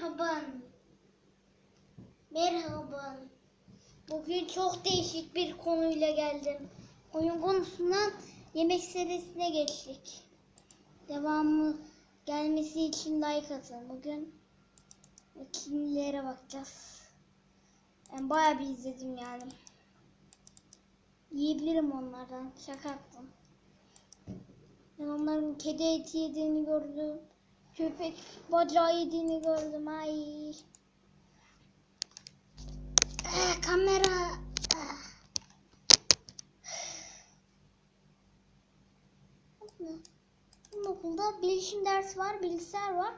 Merhaba. Merhaba. Bugün çok değişik bir konuyla geldim. Oyun konusundan yemek serisine geçtik. Devamı gelmesi için like atın. Bugün kimlere bakacağız. Ben bayağı bir izledim yani. Yiyebilirim onlardan. Şaka yaptım. Ben onların kedi eti yediğini gördüm. Köpek bacağı yediğini gördüm. Ay. Ah, kamera. Ah. Okulda bilişim dersi var, bilgisayar var.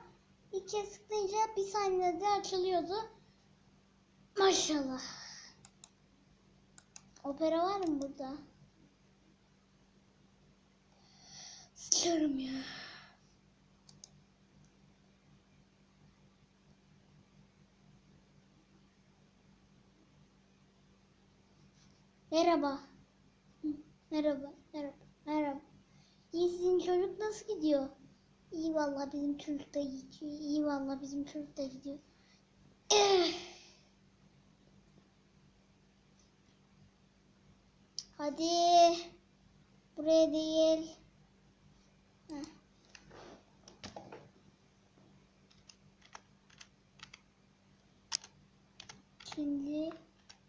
İlk kez tıklayınca bir saniyede açılıyordu. Maşallah. Opera var mı burada? Sıçarım ya. Merhaba. Merhaba, merhaba, merhaba. İyi sizin çocuk nasıl gidiyor? İyi valla bizim çocuk da gidiyor. İyi valla bizim çocuk da gidiyor. Hadi. Buraya değil. Heh. Şimdi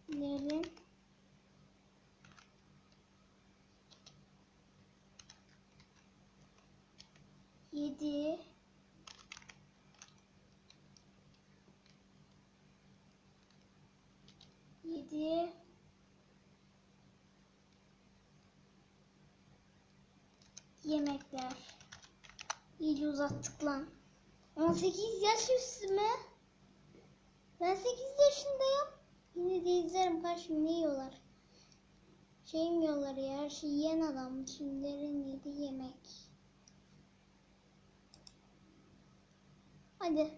ilerim. 7 7 Yemekler. İyice uzattık lan. 18 yaş üstü mü? Ben 8 yaşındayım. Yine de izlerim karşım ne yiyorlar? Şey mi yiyorlar ya? Her şeyi yiyen adam Kimlerin yedi yemek. Hadi.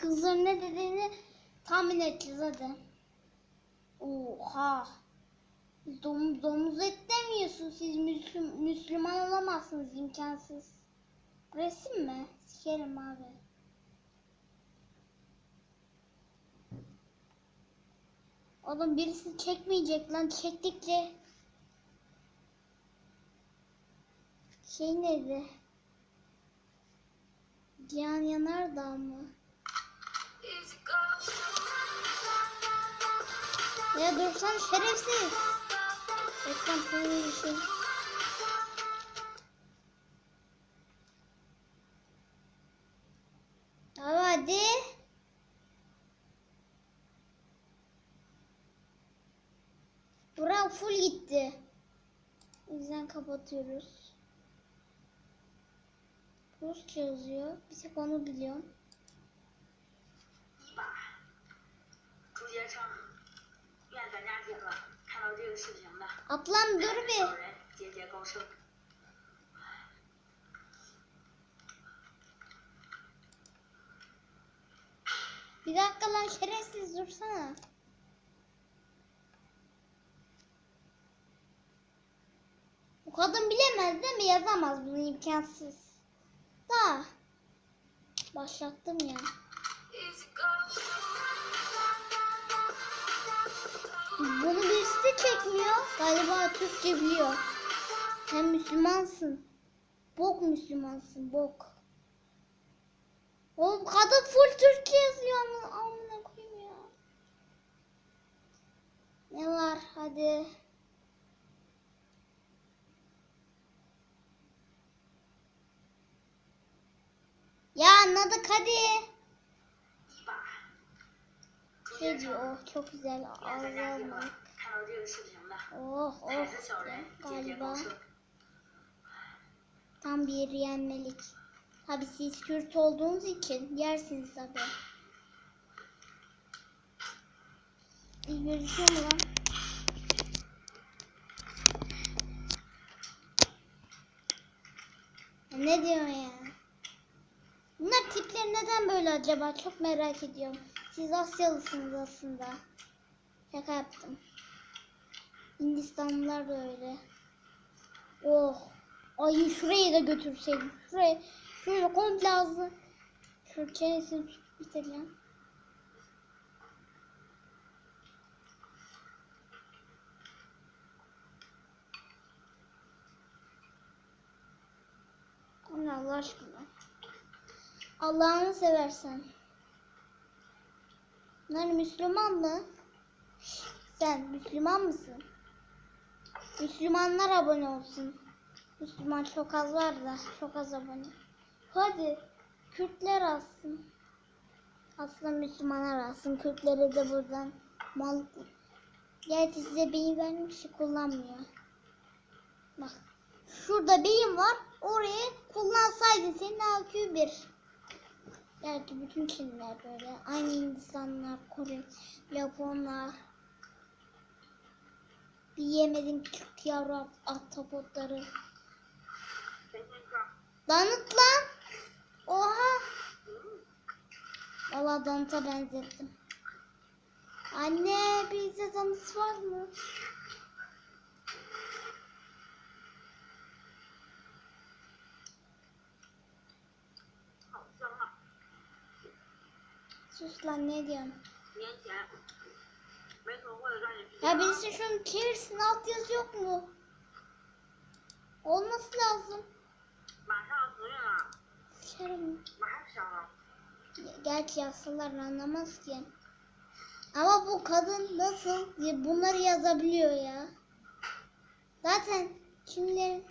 Kızların ne dediğini tahmin edeceğiz hadi. Oha. Domuz, domuz et demiyorsun. Siz Müslüm, Müslüman olamazsınız imkansız. Resim mi? Sikerim abi. Oğlum birisi çekmeyecek lan. Çektikçe şey neydi? Cihan Yanardağ mı? Ya dursan şerefsiz. Reklam sana bir şey. Hadi. Burak full gitti. O yüzden kapatıyoruz. Rusça yazıyor. Bir tek onu biliyorum. Ablam dur bir. Bir dakika lan şerefsiz dursana. Bu kadın bilemez değil mi? Yazamaz bunu imkansız. Da. Başlattım ya. Bunu birisi de çekmiyor. Galiba Türkçe biliyor. Sen Müslümansın. Bok Müslümansın bok. Oğlum kadın full Türkçe yazıyor ama amına koyayım ya. Ne var hadi. oynadık hadi. Kedi oh çok güzel ağlamak. Oh oh galiba. Tam bir yenmelik. Tabi siz Kürt olduğunuz için yersiniz tabi. İyi gözüküyor mu lan? Ne diyor ya? Bunlar tipleri neden böyle acaba? Çok merak ediyorum. Siz Asyalısınız aslında. Şaka yaptım. Hindistanlılar da öyle. Oh. Ay şurayı da götürseydim. Şuraya. Şöyle komple ağzı. Şu çenesini tutup bitireceğim. Allah aşkına. Allah'ını seversen. Bunlar Müslüman mı? Sen Müslüman mısın? Müslümanlar abone olsun. Müslüman çok az var da çok az abone. Hadi Kürtler alsın. Aslında Müslümanlar alsın. Kürtlere de buradan mal. Gerçi size beyin vermiş kullanmıyor. Bak şurada beyin var. Orayı kullansaydın senin IQ 1. Belki bütün Çinliler böyle. Aynı insanlar, Koreli, Japonlar. Bir yemedim küçük yavru ahtapotları. Danıt lan. Oha. Valla danıta benzettim. Anne bize danıt var mı? Sus lan ne diyorum. Ya birisi şunun kerisinin alt yazı yok mu? Olması lazım. Sikerim. Gerçi yazsalar anlamaz ki. Ama bu kadın nasıl bunları yazabiliyor ya? Zaten kimlerin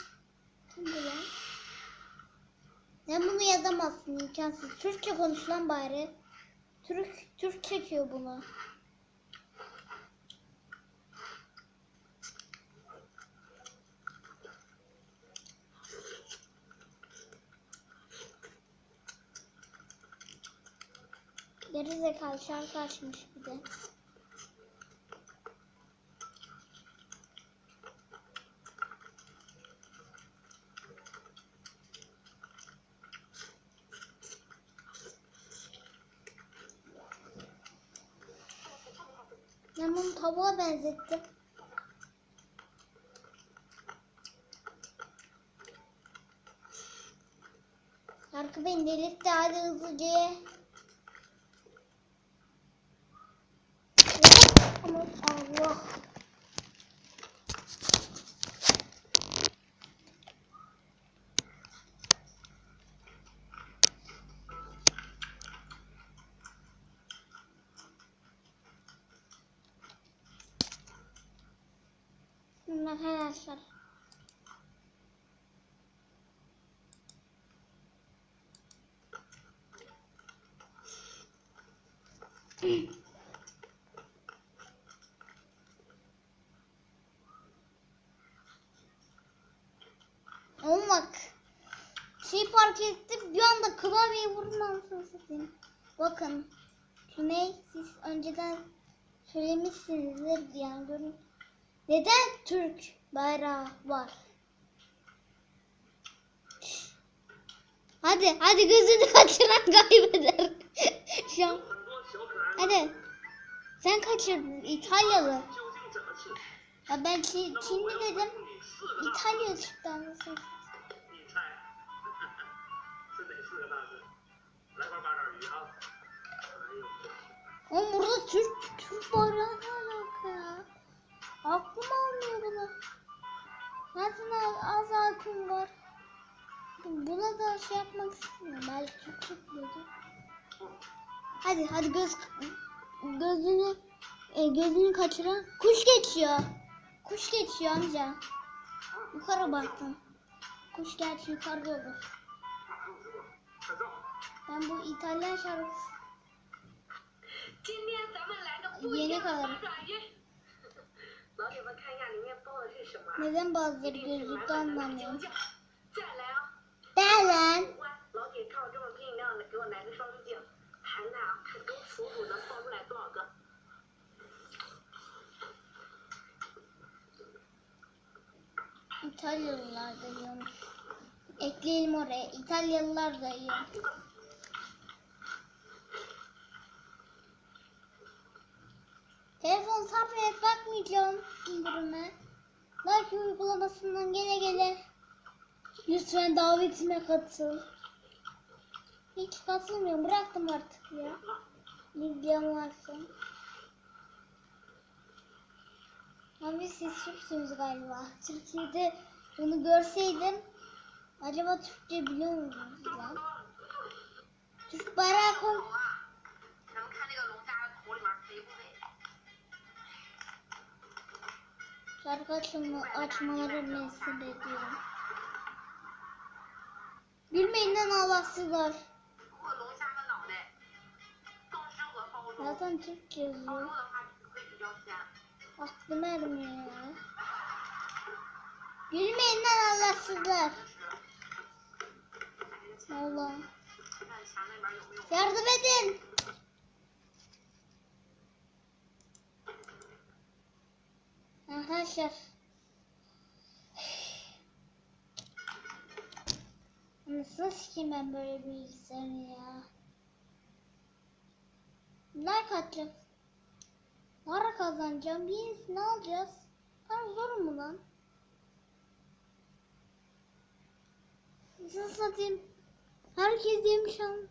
kim bilen? Sen bunu yazamazsın imkansız. Türkçe konuş lan bari. Türk Türk çekiyor bunu. Geri zekalı şarkı açmış bir de. Ben bunu benzettim. Şarkı beni delirtti hadi hızlıca Allah. Şimdi arkadaşlar. Oğlum. Şey fark ettim bir anda klavyeye vurmam satayım. Bakın. Cüney siz önceden söylemişsinizdir yani görün. Neden Türk bayrağı var. Hadi hadi gözünü kaçıran kaybeder. Şu. Hadi. Sen kaçırdın İtalyalı. Ya ben Çin, Çinli dedim. İtalya çıktı anlasın. Oğlum burada Türk, Türk bayrağı ne alaka ya? Aklım almıyor buna. Zaten az, az halkım var. Buna da şey yapmak istemiyorum. Belki tutmadı. Hadi hadi göz gözünü e, gözünü kaçıran kuş geçiyor. Kuş geçiyor amca. Yukarı baktım. Kuş gerçi yukarıda olur. Ben bu İtalyan şarkısı. Yeni kalırım. Neden bazıları gözlükte anlamıyorum? Delen. İtalyalılar da yiyormuş. Ekleyelim oraya. İtalyalılar da yiyor. Telefon tablet bakmayacağım indirime. Like uygulamasından gele gele. Lütfen davetime katıl. Hiç katılmıyorum. Bıraktım artık ya. İlgim varsa. Abi siz Türksünüz galiba. Türkiye'de bunu görseydim Acaba Türkçe biliyor musunuz lan? Türk bayrağı Şarkı açma, açmaları mesle bekliyorum. Bilmeyinden Allahsızlar. Zaten Türk yazıyor. Aklım ermiyor ya. Gülmeyinden Allahsızlar. Allah. Yardım edin. Arkadaşlar. Nasıl sikeyim ben böyle bilgisayarı ya? Like atacağım. Para kazanacağım. Bir yenisini alacağız. Para zor mu lan? Nasıl satayım? Herkes yemiş an.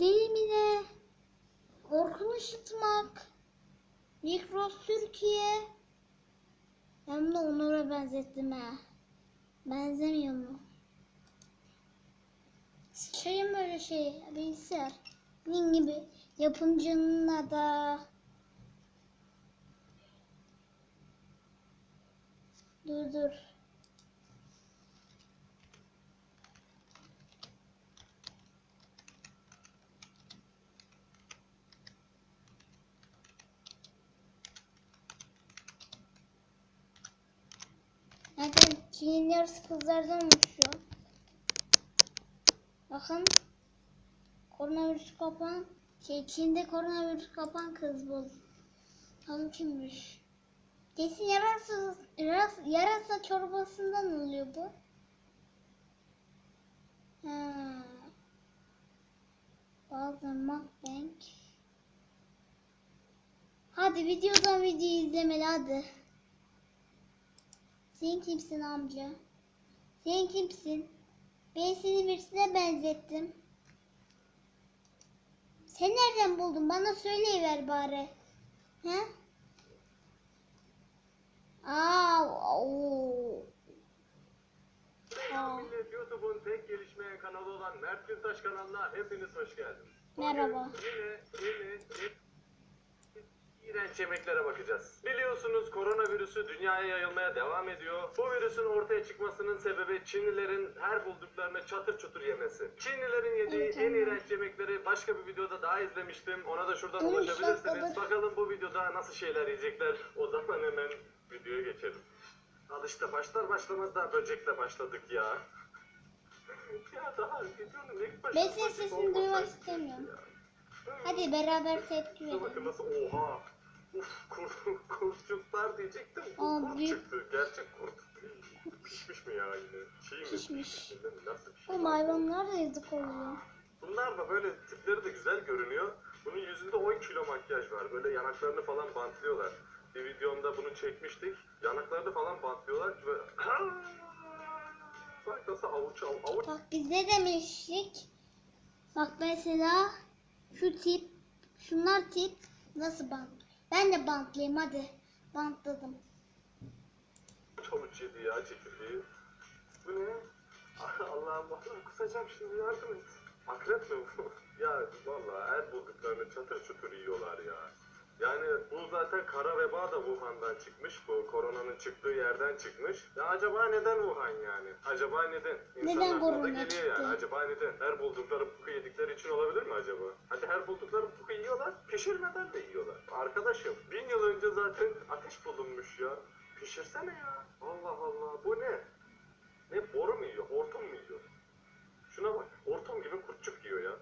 Deli mi ne? Orkun Işıtmak. Mikros Türkiye. Hem de Onur'a benzettim ha. Benzemiyor mu? Sıçayım böyle şey. Bilgisayar. Bunun gibi. Yapımcının adı. Dur dur. Çin'in yarısı kızlardan oluşuyor. Bakın. Koronavirüs kapan. Şey Çin'de koronavirüs kapan kız bu. Tam kimmiş? Kesin yarasa, yarasa, yarasa çorbasından oluyor bu. Ha. Bazen mukbang. Hadi videodan video izlemeli hadi. Sen kimsin amca? Sen kimsin? Ben seni birisine benzettim. Sen nereden buldun? Bana söyleyiver bari. He? Aa, oo. Millet YouTube'un tek gelişmeyen kanalı olan Mert Gültaş kanalına hepiniz hoş geldiniz. Bugün Merhaba. Yine yeni yeni iğrenç yemeklere bakacağız. Biliyorsunuz koronavirüsü dünyaya yayılmaya devam ediyor. Bu virüsün ortaya çıkmasının sebebi Çinlilerin her bulduklarını çatır çutur yemesi. Çinlilerin yediği Evet, en tamam. iğrenç yemekleri başka bir videoda daha izlemiştim. Ona da şuradan Üç ulaşabilirsiniz. dakikadır. Bakalım bu videoda nasıl şeyler yiyecekler. O zaman hemen videoya geçelim. Al işte başlar başlamaz daha böcekle başladık ya. ya daha videonun ilk başında Ben senin böcek sesini olmasaydı duymak ya. istemiyorum. Hadi beraber tepki Şuna bakın verelim. nasıl oha. Kurtçuklar diyecektim. Aa, kurt büyük- çıktı. Gerçek kurt. Pişmiş mi ya yine? Çiğ mi? Pişmiş. Nasıl şey? Oğlum hayvanlar da yazık oluyor. Bunlar da böyle tipleri de güzel görünüyor. Bunun yüzünde 10 kilo makyaj var. Böyle yanaklarını falan bantlıyorlar. Bir videomda bunu çekmiştik. Yanaklarını falan bantlıyorlar. Böyle... Bak nasıl avuç av- avuç Bak biz ne demiştik? Bak mesela şu tip, şunlar tip nasıl bant? Ben de bantlayayım hadi. Bantladım. avuç yedi ya çekirdeği. Bu ne? Allah'ım Allah'ım kusacağım şimdi yardım et. Akrep mi bu? ya vallahi her bulduklarını çatır çutur yiyorlar ya. Yani bu zaten kara veba da Wuhan'dan çıkmış. Bu koronanın çıktığı yerden çıkmış. Ya acaba neden Wuhan yani? Acaba neden? İnsanın Neden aklına da korona geliyor çıktı? yani. Acaba neden? Her buldukları puku yedikleri için olabilir mi acaba? Hadi her buldukları puku yiyorlar. Pişirmeden de yiyorlar. Arkadaşım bin yıl önce zaten ateş bulunmuş ya. Pişirsene ya. Allah Allah. Bu ne? Ne boru mu yiyor? Hortum mu yiyor? Şuna bak. Hortum gibi kurtçuk yiyor ya.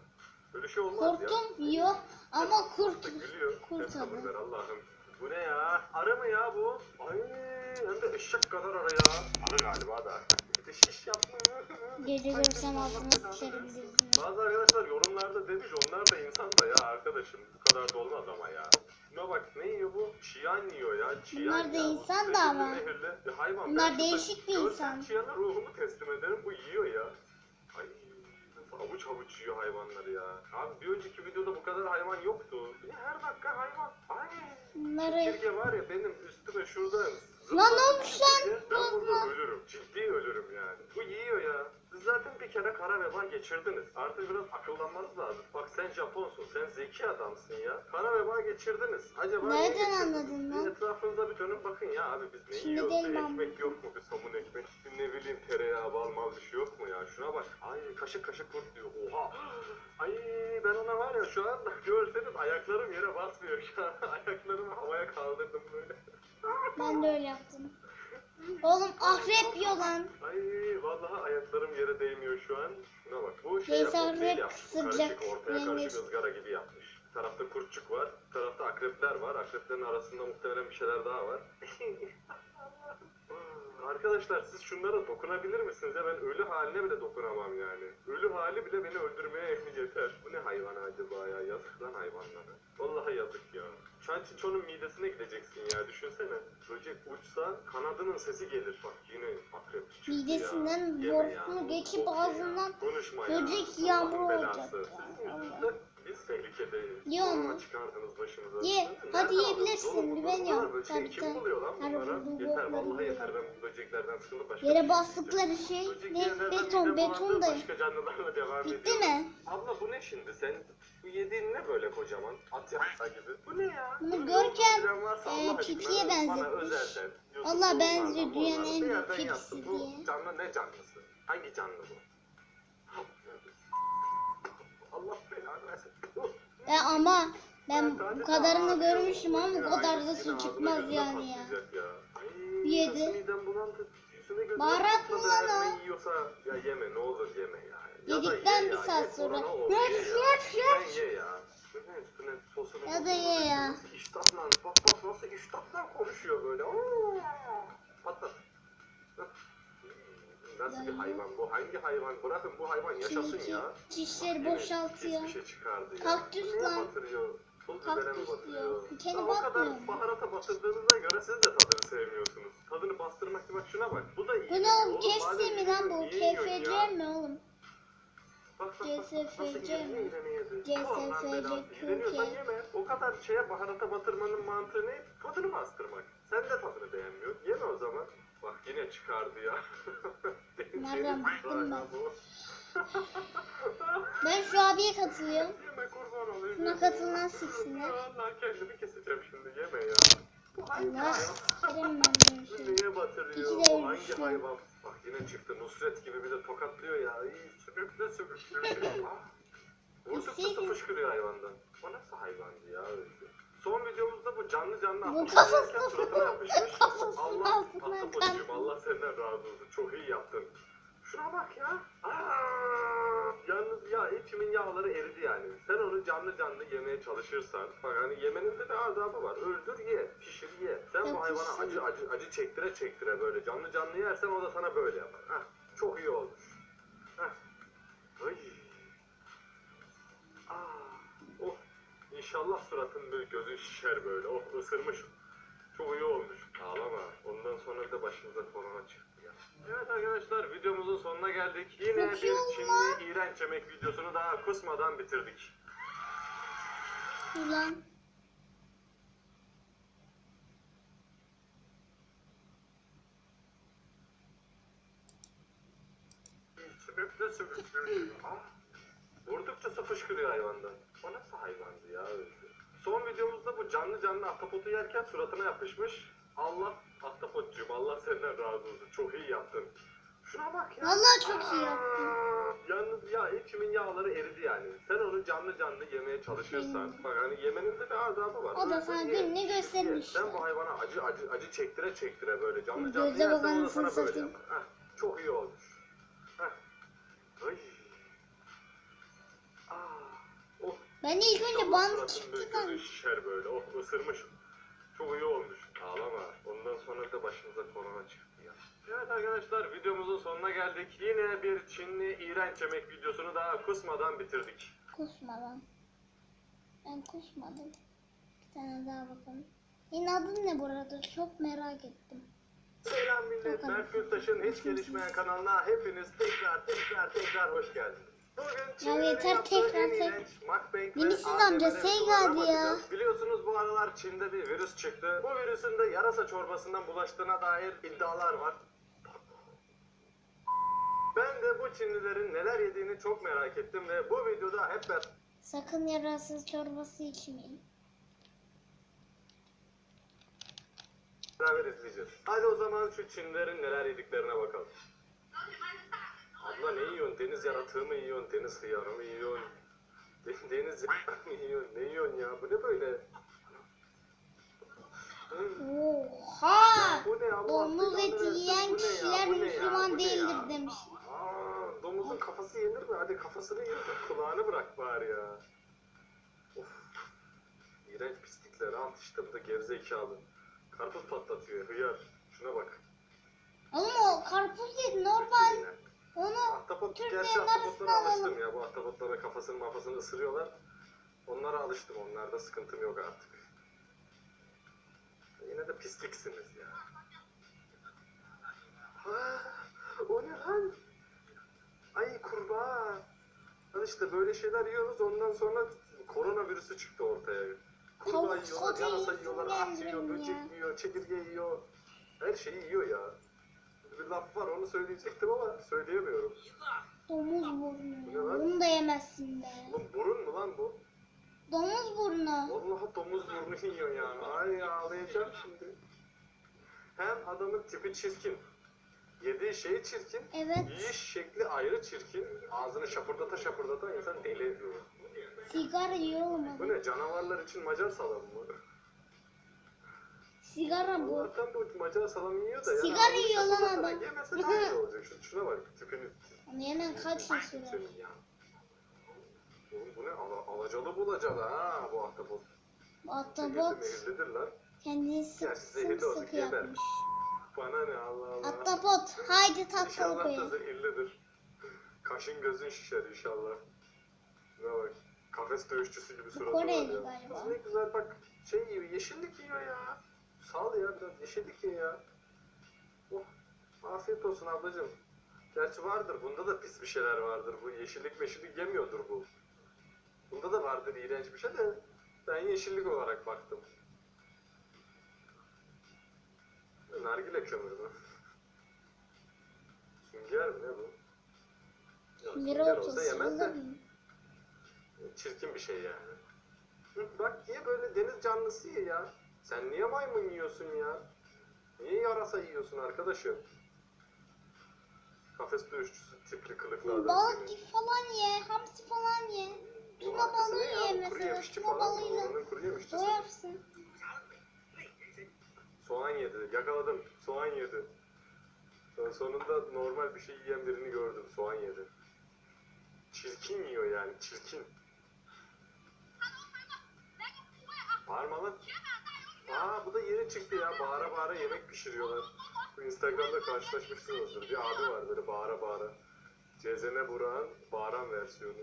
Böyle şey olmaz ya. Kurtum yiyor ama kurt. Kurt adı. Allah'ım. Bu ne ya? Arı mı ya bu? Ay hem de eşek kadar arı ya. Arı galiba da. Bir de şiş yapmış. Gece görsem belanı sıçarım. Bazı arkadaşlar yorumlarda demiş onlar da insan da ya arkadaşım bu kadar da olmaz ama ya. Şuna bak ne yiyor bu? Çiyan yiyor ya. Çiyan Bunlar da ya. İnsan da ama. mehirli bir hayvan. Bunlar değişik bir insan. Çiyana ruhumu teslim ederim. Bu yiyor ya. Ay nasıl avuç avuç yiyor hayvanları ya. Abi bir önceki videoda bu kadar hayvan yoktu. Ya her dakika hayvan. Ay. Bunları Çekirge var ya benim üstüme şurada Lan olmuş lan? Ben burada ölürüm. Ciddi ölürüm yani. Bu yiyor ya. Siz zaten bir kere kara veba geçirdiniz. Artık biraz akıllanmanız lazım. Bak sen Japonsun, sen zeki adamsın ya. Kara veba geçirdiniz. Acaba niye Nereden geçirdiniz? anladın lan? etrafınıza bir dönün bakın ya abi biz ne Şimdi yiyoruz? değil Bir ben ekmek yok mu? Bir somun ekmek. Bir ne bileyim tereyağı, bal mal bir şey yok mu ya? Şuna bak. Ay kaşık kaşık kurt diyor. Oha. Ay ben ona var ya şu an görseniz ayaklarım yere basmıyor. Ayaklarımı havaya kaldırdım böyle. Ben de öyle yaptım. Oğlum akrep yiyor lan. Ay vallahi ayaklarım yere değmiyor şu an. Şuna bak. Bu şey Neyse, yapmış, akrep yapmış. ısıracak. Karışık, ortaya karışık ızgara gibi yapmış. Bir tarafta kurtçuk var. Bir tarafta akrepler var. Akreplerin arasında muhtemelen bir şeyler daha var. Arkadaşlar siz şunlara dokunabilir misiniz ya ben ölü haline bile dokunamam yani. Ölü hali bile beni öldürmeye yeter. Bu ne hayvan acaba ya yazık lan hayvanlara. Vallahi yazık ya. Çan çiçonun midesine gideceksin ya düşünsene. Böcek uçsa kanadının sesi gelir bak yine akrep çıktı Midesinden ya. Yeme ya. borusunu geçip ya. ağzından Konuşma ya. böcek yağmuru belası. olacak. Sizin yüzünüzden Biz tehlikedeyiz. Ye onu. çıkardınız. Ye, hadi yiyebilirsin, güveniyorum. Bunlar böceği Tabii, Kim buluyor lan bunlara? Yeter vallahi yeter ben bu böceklerden sıkıldım başka Yere bir bastıkları şey ne? Beton, beton da. Başka canlılarla devam Bitti ediyor. mi? Abla bu ne şimdi sen? Bu yediğin ne böyle kocaman? At yapsa gibi. Bu ne ya? Bunu görken, e, Allah pipiye benzetmiş. Doğan benziyor, dünyanın en büyük pipisi yazsın. Bu diye. canlı ne canlısı? Hangi canlı bu? Allah belanı versin. E ama ben bu kadarını görmüştüm ama bu kadar da su çıkmaz yani ya. ya. Yedi. Baharat mı lan o? yiyorsa ya yeme ne olur yeme ya. Ya Yedikten ye bir ya, saat sonra. olsun, Yap, ye ya. ya. Ya da ye ya. Nasıl iştahla bak bak nasıl iştahla konuşuyor böyle. Patlat. Nasıl bir hayvan bu? Hangi hayvan? Bırakın bu hayvan yaşasın Çünkü ya. Çişleri Yine boşaltıyor. Pis bir şey çıkardı ya. Kaktüs Neye lan. batırıyor? Pul bibere mi Kaktüs batırıyor? diyor. Dikeni Ya o batmıyor kadar baharata batırdığınıza göre siz de tadını sevmiyorsunuz. Tadını bastırmak gibi bak şuna bak. Bu da iyi. Bu ne oğlum? Oğlum, KFC madem mi lan bu? yiyorsun, niye yiyorsun KFC ya? mi oğlum? Bak bak bak. Nasıl iğrene mi? iğrene yedi. CSFC Allah'ın belası. Türkiye. yeme. O kadar şeye baharata batırmanın mantığı ne? Tadını bastırmak. Sen de tadını beğenmiyorsun. Yeme o zaman. Bak yine çıkardı ya. Nereden baktım ben? Ben şu abiye katılıyorum. Yeme kurban olayım. Yeme. katılan siksinler. Allah kendimi keseceğim şimdi yeme ya. Allah sikerim ben şimdi. neye batırıyor? İki de hangi hayvan? Bak yine çıktı Nusret gibi bir de tokatlıyor ya. İyi sümüklü sümüklü. Ah. Vurdukça su fışkırıyor hayvandan. O nasıl hayvandı ya öyle? Son videomuzda bu canlı canlı kafasına yerken suratına yapışmış. Allah ahtapotcuğum kan. Allah senden razı olsun. Çok iyi yaptın. Şuna bak ya. Aa, yalnız ya içimin yağları eridi yani. Sen onu canlı canlı yemeye çalışırsan, bak hani yemenin de bir adabı var. Öldür ye, pişir ye. Sen bu hayvana acı acı acı çektire çektire böyle canlı canlı yersen o da sana böyle yapar. Heh, çok iyi olmuş. Heh. Ay. İnşallah suratın böyle gözün şişer böyle. Oh ısırmış. Çok iyi olmuş. Ağlama. Ondan sonra de başımıza korona çıktı ya. Evet arkadaşlar videomuzun sonuna geldik. Yine bir Çinli iğrenç yemek videosunu daha kusmadan bitirdik. Ulan. Sümüklü sümüklü. Vurdukça su fışkırıyor hayvandan. O nasıl hayvandı ya öyle? Son videomuzda bu canlı canlı ahtapotu yerken suratına yapışmış. Allah ahtapotcuğum Allah senden razı olsun. Çok iyi yaptın. Şuna bak ya. Vallahi çok iyi yaptın. Yalnız ya içimin yağları eridi yani. Sen onu canlı canlı yemeye çalışırsan. Bak hani yemenin de bir adabı var. O da sana ye, gününü ye. göstermiş Sen bu hayvana acı acı acı çektire çektire böyle canlı canlı Gözde yersen o da sana böyle yapar. Heh, çok iyi olmuş. Ben ilk önce suratın çıktı sandım. şişer böyle. Oh ısırmış. Çok iyi olmuş. Ağlama. Ondan sonra da başımıza korona çıktı ya. Evet arkadaşlar videomuzun sonuna geldik. Yine bir Çinli iğrenç yemek videosunu daha kusmadan bitirdik. Kusmadan. Ben kusmadım. Bir tane daha bakalım. Senin adın ne bu arada? Çok merak ettim. Selam millet. Mert Gültaş'ın hiç gelişmeyen kanalına hepiniz tekrar tekrar tekrar hoş geldiniz. Çinlilerin yeter, tekrar, Yenisiz ASMR amca, şey geldi ya. Biliyorsunuz bu aralar Çin'de bir virüs çıktı. Bu virüsün de yarasa çorbasından bulaştığına dair iddialar var. Ben de bu Çinlilerin neler yediğini çok merak ettim ve bu videoda hep Sakın yarasız çorbası içmeyin. beraber izleyeceğiz. Hadi o zaman şu Çinlilerin neler yediklerine bakalım. Abla ne yiyorsun? Deniz yaratığı mı yiyorsun? Deniz hıyarı mı yiyorsun? De- Deniz yaratığı mı yiyorsun? Ne yiyorsun ya? Bu ne böyle? Oha! Bu ne Allah Domuz belanı eti versin. yiyen Bu ne ya? kişiler Bu ne ya? Müslüman değildir demiş. Aa, domuzun kafası yenir mi? Hadi kafasını ye. Kulağını bırak bari ya. Of. İğrenç pislikler. Al işte bu da gerizekalı. Karpuz patlatıyor. Hıyar. Şuna bak. Oğlum o karpuz yedi normal. Yine. Onu Ahtapot, Türklerin gerçi ahtapotlara arasına alıştım ya. Bu ahtapotlara kafasını mafasını ısırıyorlar. Onlara alıştım. Onlarda sıkıntım yok artık. Yine de pisliksiniz ya. Ha, o ne lan? Ay kurbağa. Lan işte böyle şeyler yiyoruz ondan sonra koronavirüsü çıktı ortaya. Kurbağa Tavuk yiyorlar, sote yesin yiyorlar, at yiyor, geldim böcek yiyor, çekirge yiyor. Her şeyi yiyor ya. Bir laf var onu söyleyecektim ama söyleyemiyorum. domuz Bu ne burnu. lan? Bunu da yemezsin be. Oğlum burun mu lan bu? Domuz burnu. Vallahi domuz burnu yiyor yani. Ay ağlayacağım şimdi. Hem adamın tipi çirkin. Yediği şey çirkin. Evet. Yiyiş şekli ayrı çirkin. Ağzını şapırdata şapırdata insan deli ediyor. Sigara yiyor Bu olmadı. ne? Canavarlar için Macar salamı mı? Sigara bu. Allah'tan bu Macar salamı yiyor da yani. Sigara ağzını yiyor lan adam. Yemese daha iyi olacak. Şu, şuna bak tipini. Onu yemen kaç yıl ya. Oğlum bu ne? Ala, alacalı bulacalı ha bu ahtapot. Bu Ahtapot kendini sık sık sık yapmış. Bana ne Allah Allah. Ahtapot haydi tatlı İnşallah da zehirlidir. Kaşın gözün şişer inşallah. Ne bak. Kafes dövüşçüsü gibi suratı var Koreli ya. galiba. Kız ne güzel bak şey yiyor, yeşillik yiyor ya. Sağ ol ya biraz yeşillik ye ya. Oh, afiyet olsun ablacığım. Gerçi vardır, bunda da pis bir şeyler vardır. Bu yeşillik meşillik yemiyordur bu. Bunda da vardır iğrenç bir şey de ben yeşillik olarak baktım. Nargile kömürü mü? Sünger mi ne bu? Yok, Sünger olsa yemez de çirkin bir şey yani. Bak niye böyle deniz canlısı ya? Sen niye maymun yiyorsun ya? Niye yarasa yiyorsun arkadaşım? Kafes dövüşçüsü tipli kılıklı adam Balık seni. falan ye, hamsi falan ye. Bu Tuna arkası balığı ne ya? ye Bu Kuru mesela. yemişçi Tuna falan mı? balığıyla Oranın kuru yemişçisi. doyarsın. Soğan yedi. Yakaladım. Soğan yedi. Son- Sonunda normal bir şey yiyen birini gördüm. Soğan yedi. Çirkin yiyor yani. Çirkin. Bağırma lan. Aa bu da yeni çıktı ya. Bağıra bağıra yemek pişiriyorlar. Bu Instagram'da karşılaşmışsınızdır. Bir abi var böyle bağıra bağıra. Cezene Burak'ın bağıran versiyonu.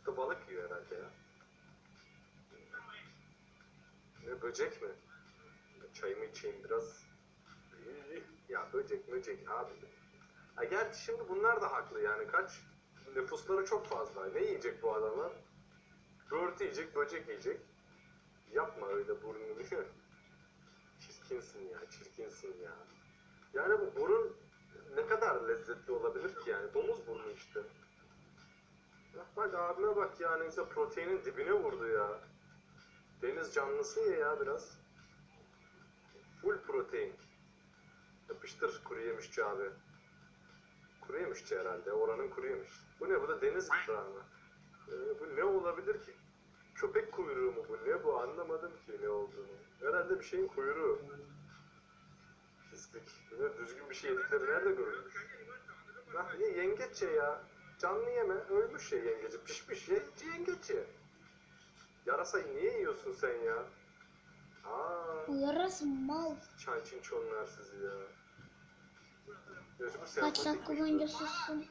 Bu da balık yiyor herhalde ya. Ne böcek mi? Çayımı içeyim biraz. Ya böcek böcek abi. Ha gerçi şimdi bunlar da haklı yani kaç nüfusları çok fazla. Ne yiyecek bu adamlar? Börtü yiyecek, böcek yiyecek. Yapma öyle burnunu. çirkinsin ya, çirkinsin ya. Yani bu burun ne kadar lezzetli olabilir ki yani? Domuz burnu işte. Bak bak abime bak yani bize proteinin dibine vurdu ya. Deniz canlısı ye ya biraz. Full protein. Yapıştır kuru yemişçi abi. Kuru yemişçi herhalde. Oranın kuru yemiş. Bu ne? Bu da deniz ikramı. Ee, bu ne olabilir ki? Köpek kuyruğu mu bu? Ne bu? Anlamadım ki ne olduğunu. Herhalde bir şeyin kuyruğu. Pislik. Böyle düzgün bir şey yedikleri nerede görülmüş? Lah ye yengeç ye ya. Canlı yeme. Ölmüş ya yengeci. Pişmiş ye. Yengeç ye. Yarasayı niye yiyorsun sen ya? Aa, Bu yarası mal. çan çinçonlar sizi ya. Kaç dakika bu. boyunca sussun.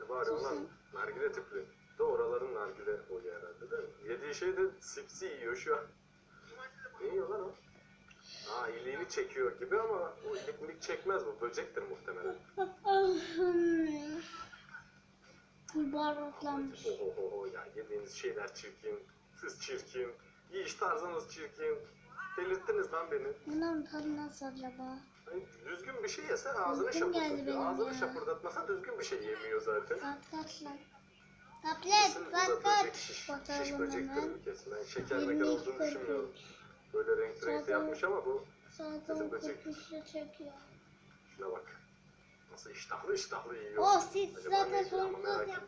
Ne ya ulan? Nargile tipli. De oraların nargile boyu herhalde değil mi? Yediği şey de sipsi yiyor şu an. Ne yiyor lan o? Aa iliğini çekiyor gibi ama o ilik milik çekmez bu. Böcektir muhtemelen. Baharatlanmış. Oho ya yediğiniz şeyler çirkin. Siz çirkin. Yiyiş tarzınız çirkin. Delirttiniz lan beni. Bunların tadı nasıl acaba? Düzgün bir şey yese ağzını Uykum geldi şapırdatıyor. benim Ağzını ya. şapırdatmasa düzgün bir şey yemiyor zaten. Kesin Tablet atlat. şiş, şiş böcektir bu şeker olduğunu düşünmüyorum. Böyle renkli Zaten- yapmış ama bu Zaten kurtuluşu çekiyor. şuna bak. Nasıl iştahlı iştahlı yiyor. Oh siz Acaba zaten merak ettim.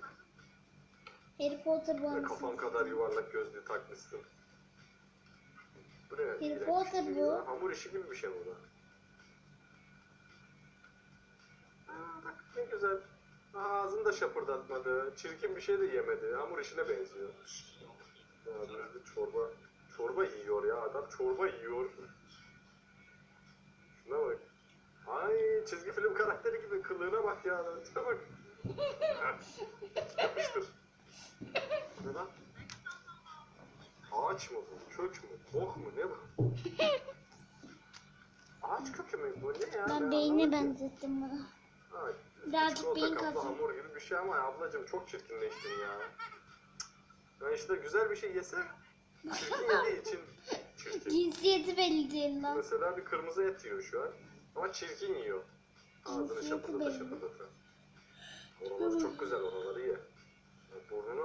Harry Potter bağımlısı. Kafam kadar yuvarlak gözlüğü takmışsın. Bu ne? İğrenç Potter şey bu. Hamur işi gibi bir şey bu da. Aa, bak ne güzel. Aa, Ağzını da şapırdatmadı. Çirkin bir şey de yemedi. Hamur işine benziyor. Ya böyle çorba. Çorba yiyor ya adam. Çorba yiyor. Şuna bak. Ay çizgi film karakteri gibi kılığına bak ya. Şuna bak. Yapıştır. Ne lan? Ağaç mı bu? Kök mü? Bok mu? Ne bu? Ağaç kökü mü bu? Ne ya? Ben Ben beyni anlamadım ki. benzettim bunu. Ha, Birazcık beyin katıyor. hamur gibi bir şey ama ablacığım çok çirkinleştin ya. Ben işte güzel bir şey yese çirkin yediği için çirkin. Cinsiyeti belli değil lan. Mesela bir kırmızı et yiyor şu an ama çirkin yiyor. Ağzını Cinsiyeti şapırdata belli. şapırdata. Oraları çok güzel oraları ye. Burnuna